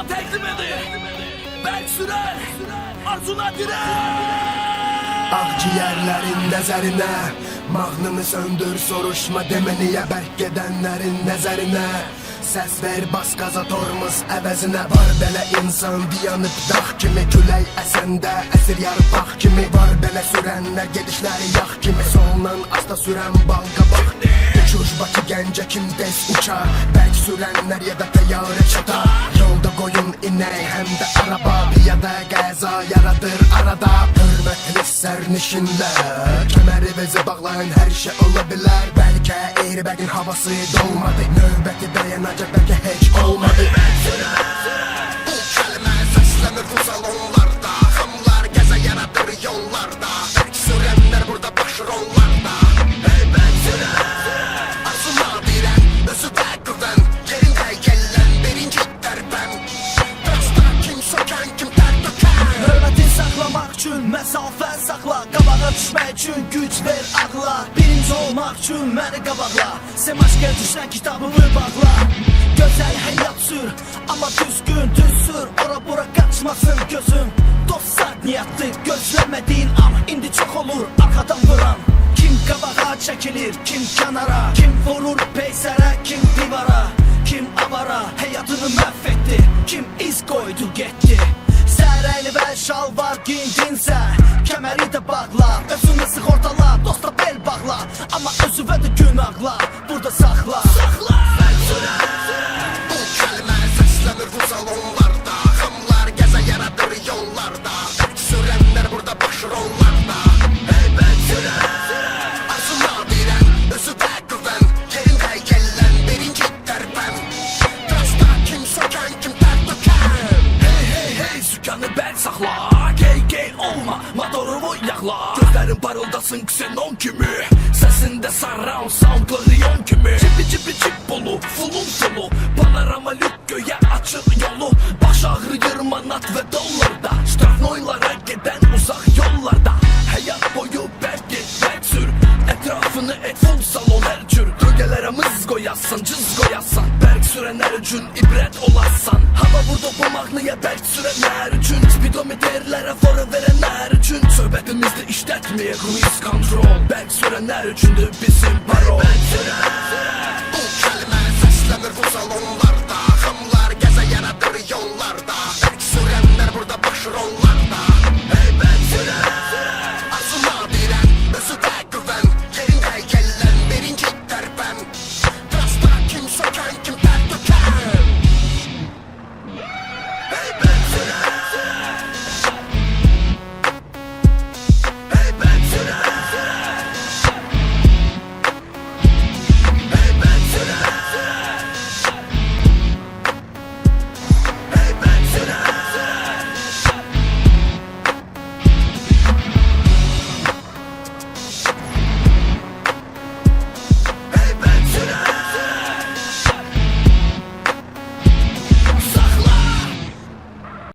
sana təqdim edir Bəlk sürər Arzuna dirək Akciğerlerin nezerine Mahnını söndür soruşma deme niye berk gedenlerin nezerine. Ses ver bas gaza tormuz əvəzinə Var belə insan diyanıb dağ kimi Külək əsəndə əsir yarpaq kimi Var belə sürənlər gedişləri yağ kimi. Solundan asta sürən bal qabaq Uçuş Bakı gəncə kim tez uça Bəlk sürənlər ya da təyyarə çata. Yolda qoyun inək həm də araba. Piyada qəza yaradır arada. Hörmətli sərnişinlər Kəməri vezi bağlayın hər şey ola bilər Bəlkə Eyribəqin havası dolmadı Növbəti dayanacaq saxlamaq üçün məsafə saxla Qabağa düşmək üçün güc ver ağla Birinci olmaq üçün məni qabaqla Semaşqə düşən kitabımı bağla Gözəl həyat sür Amma düzgün düz sür. Ora bura qaçmasın gözün Dost niyyətli gözləmədiyin an İndi çox olur arxadan vuran. Kim qabağa çəkilir, kim kənara Kim vurur peysərə, kim divara? Kim avara, həyatını məhv etdi Kim iz qoydu getdi Sərəyli və şalvar giyindinsə Kəməri də bağla. Özünü sığortala, dosta bel bağla. Amma özüvə də günahla Burada saxla Saxla Bu kəlmə səslənir bu salonlarda Gey gey olma. Motorumu yaxla Gözlərin parıldasın ksenon kimi? Səsində surround sound Leon kimi? Cibi cibi cip bolu fulun fulu Panorama lük göyə açıq yolu. Baş ağrıyır manat və dollarda Sürənlər üçün ibrət olasan Hava burada bu mahnıya bərk sürənlər üçün. Spidometrlərə fora verənlər üçün Söhbətimizdə işlətməyək cruise control. Bərk sürənlər üçündür bizim parol. Bərk sürən